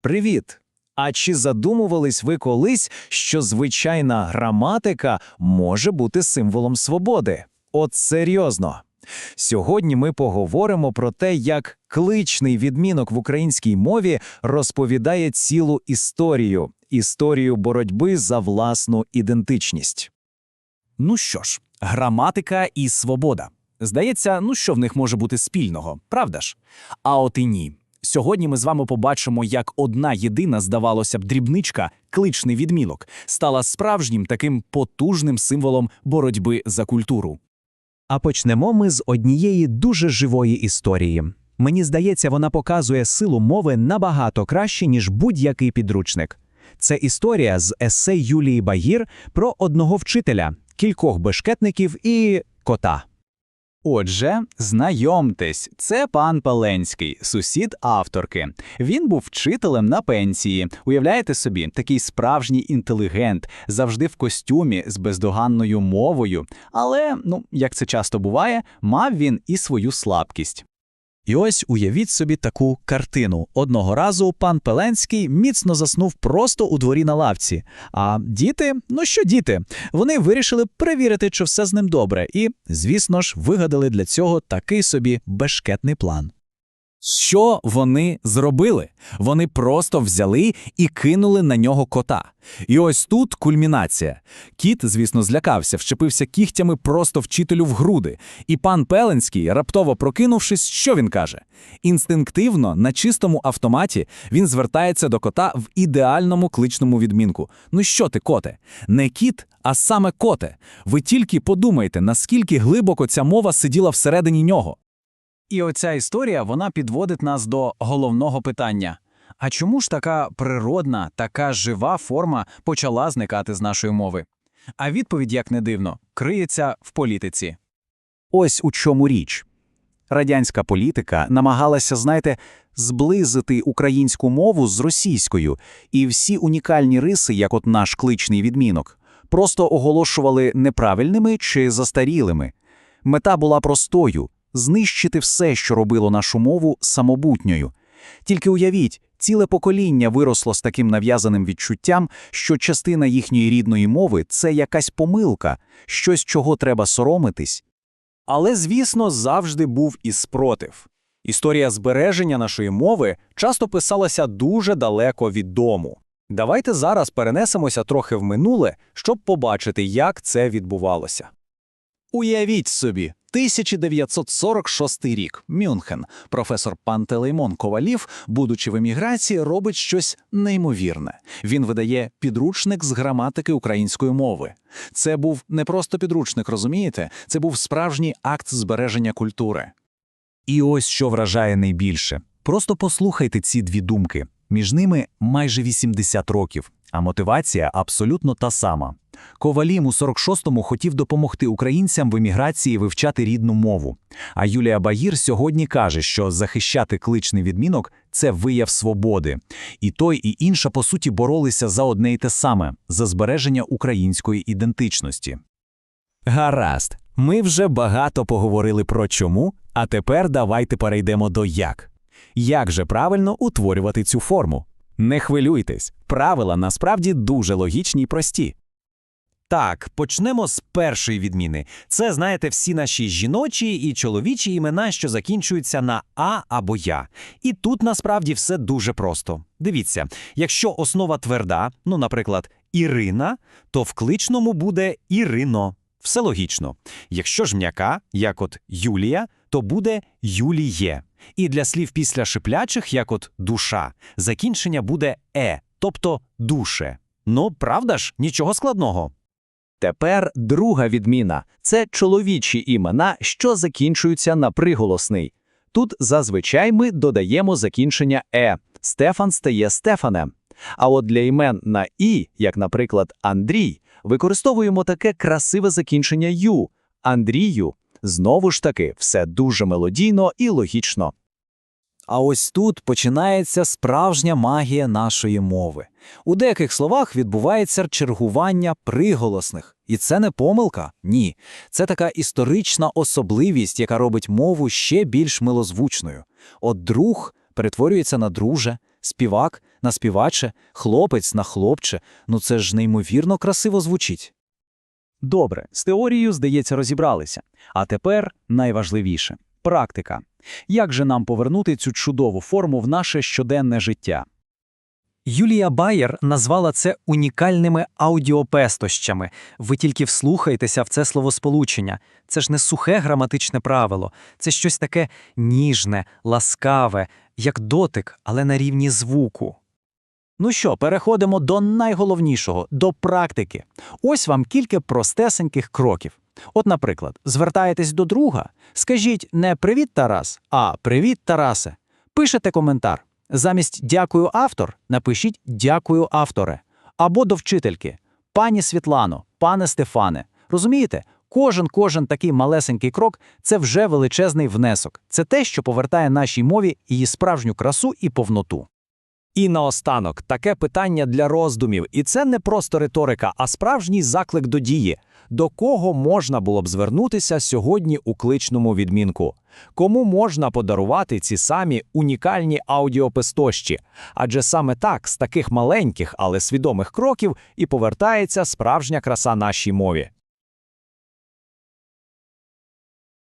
Привіт! А чи задумувались ви колись, що звичайна граматика може бути символом свободи? От серйозно. Сьогодні ми поговоримо про те, як кличний відмінок в українській мові розповідає цілу історію історію боротьби за власну ідентичність. Ну що ж, граматика і свобода. Здається, ну що в них може бути спільного, правда ж? А от і ні. Сьогодні ми з вами побачимо, як одна єдина, здавалося б, дрібничка, кличний відмінок, стала справжнім таким потужним символом боротьби за культуру. А почнемо ми з однієї дуже живої історії. Мені здається, вона показує силу мови набагато краще, ніж будь-який підручник. Це історія з есе Юлії Багір про одного вчителя, кількох бешкетників і кота. Отже, знайомтесь, це пан Паленський, сусід авторки. Він був вчителем на пенсії. Уявляєте собі, такий справжній інтелігент, завжди в костюмі з бездоганною мовою. Але, ну, як це часто буває, мав він і свою слабкість. І ось уявіть собі таку картину. Одного разу пан Пеленський міцно заснув просто у дворі на лавці. А діти, ну що діти, вони вирішили перевірити, чи все з ним добре, і, звісно ж, вигадали для цього такий собі бешкетний план. Що вони зробили? Вони просто взяли і кинули на нього кота. І ось тут кульмінація. Кіт, звісно, злякався, вчепився кігтями просто вчителю в груди. І пан Пеленський, раптово прокинувшись, що він каже? Інстинктивно, на чистому автоматі, він звертається до кота в ідеальному кличному відмінку. Ну що ти, коте? Не кіт, а саме коте. Ви тільки подумайте, наскільки глибоко ця мова сиділа всередині нього. І оця історія вона підводить нас до головного питання. А чому ж така природна, така жива форма почала зникати з нашої мови? А відповідь, як не дивно, криється в політиці. Ось у чому річ. Радянська політика намагалася, знаєте, зблизити українську мову з російською, і всі унікальні риси, як от наш кличний відмінок, просто оголошували неправильними чи застарілими. Мета була простою знищити все, що робило нашу мову самобутньою. Тільки уявіть, ціле покоління виросло з таким нав'язаним відчуттям, що частина їхньої рідної мови це якась помилка, щось, чого треба соромитись. Але, звісно, завжди був і спротив. Історія збереження нашої мови часто писалася дуже далеко від дому. Давайте зараз перенесемося трохи в минуле, щоб побачити, як це відбувалося. Уявіть собі, 1946 рік, Мюнхен. Професор Пантелеймон Ковалів, будучи в еміграції, робить щось неймовірне. Він видає підручник з граматики української мови. Це був не просто підручник, розумієте? Це був справжній акт збереження культури. І ось що вражає найбільше. Просто послухайте ці дві думки. Між ними майже 80 років, а мотивація абсолютно та сама. Ковалім у 46-му хотів допомогти українцям в еміграції вивчати рідну мову. А Юлія Багір сьогодні каже, що захищати кличний відмінок це вияв свободи. І той, і інша, по суті, боролися за одне й те саме за збереження української ідентичності. Гаразд, ми вже багато поговорили про чому, а тепер давайте перейдемо до як. Як же правильно утворювати цю форму? Не хвилюйтесь, правила насправді дуже логічні й прості. Так, почнемо з першої відміни. Це, знаєте, всі наші жіночі і чоловічі імена, що закінчуються на А або Я. І тут насправді все дуже просто. Дивіться, якщо основа тверда, ну, наприклад, Ірина, то в кличному буде Ірино. Все логічно. Якщо ж м'яка, як от Юлія, то буде Юліє. І для слів після шиплячих, як от душа, закінчення буде е, тобто душе. Ну, правда ж, нічого складного. Тепер друга відміна це чоловічі імена, що закінчуються на приголосний. Тут зазвичай ми додаємо закінчення е. Стефан стає Стефанем. А от для імен на і, як, наприклад, Андрій, використовуємо таке красиве закінчення ю Андрію. Знову ж таки, все дуже мелодійно і логічно. А ось тут починається справжня магія нашої мови. У деяких словах відбувається чергування приголосних. І це не помилка, ні. Це така історична особливість, яка робить мову ще більш милозвучною. От друг перетворюється на друже, співак на співаче, хлопець на хлопче. Ну це ж неймовірно красиво звучить. Добре, з теорією, здається, розібралися. А тепер найважливіше – практика. Як же нам повернути цю чудову форму в наше щоденне життя? Юлія Байер назвала це унікальними аудіопестощами. Ви тільки вслухайтеся в це словосполучення. Це ж не сухе граматичне правило, це щось таке ніжне, ласкаве, як дотик, але на рівні звуку. Ну що, переходимо до найголовнішого – до практики. Ось вам кілька простесеньких кроків. От, наприклад, звертаєтесь до друга, скажіть не «Привіт, Тарас», а «Привіт, Тарасе». Пишете коментар. Замість «Дякую, автор» напишіть «Дякую, авторе». Або до вчительки «Пані Світлано», «Пане Стефане». Розумієте? Кожен-кожен такий малесенький крок – це вже величезний внесок. Це те, що повертає нашій мові її справжню красу і повноту. І наостанок таке питання для роздумів, і це не просто риторика, а справжній заклик до дії. До кого можна було б звернутися сьогодні у кличному відмінку? Кому можна подарувати ці самі унікальні аудіопестощі? Адже саме так, з таких маленьких, але свідомих кроків, і повертається справжня краса нашій мові.